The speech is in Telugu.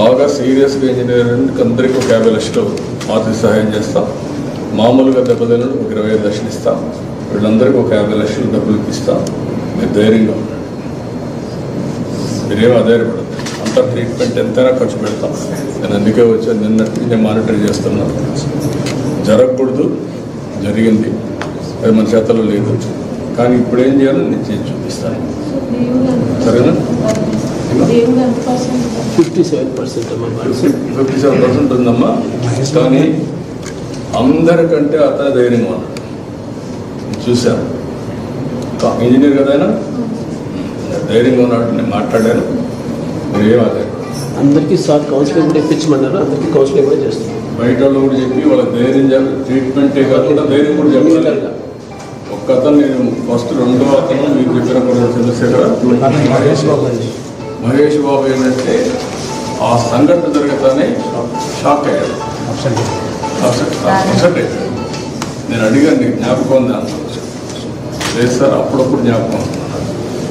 బాగా సీరియస్గా ఇంజనీరింగ్ అందరికీ ఒక యాభై లక్షలు ఆర్థిక సహాయం చేస్తాం. మామూలుగా దెబ్బతిన ఒక ఇరవై ఐదు లక్షలు ఇస్తాం. వీళ్ళందరికీ ఒక యాభై లక్షలు డబ్బులు ఇస్తాం. మీరు ధైర్యంగా ఉండండి. మీరేం ఆధారపడదు అంత ట్రీట్మెంట్ ఎంతైనా ఖర్చు పెడతాం. నేను అందుకే వచ్చాను నిన్నటి నేను మానిటర్ చేస్తున్నాను జరగకూడదు జరిగింది. అది మన చేతలో లేదు. కానీ ఇప్పుడు ఏం చేయాలో నేను చేసి చూపిస్తాను. ఫిఫ్టీ సెవెన్ పర్సెంట్ అమ్మా ఫిఫ్టీ సెవెన్ పర్సెంట్ ఉందమ్మా. కానీ అందరికంటే అతను ధైర్యంగా ఉన్నాడు. చూశాను. ఇంజనీర్ కదా ఆయన? ధైర్యంగా ఉన్నాడు నేను మాట్లాడాను. మీరు అదే? అందరికీ సార్ కౌన్సిలింగ్ కూడా ఇప్పించమన్నారు అందరికీ కౌన్సిలింగ్ కూడా చేస్తున్నాం బయట వాళ్ళు కూడా చెప్పి వాళ్ళకి ధైర్యం చెప్పి ట్రీట్మెంటే కాకుండా ధైర్యం కూడా చెప్పాలి. ఒక్క అతను నేను ఫస్ట్ రెండో అతను మీరు చెప్పిన కూడా చంద్రశేఖర మహేష్ బాబు అండి. మహేష్ బాబు ఏంటంటే ఆ సంఘటన జరగతానే షాక్ అయ్యారు నేను అడిగాను జ్ఞాపకం ఉంది అన్నాడు. లేదు సార్ అప్పుడప్పుడు జ్ఞాపకం ఉంది.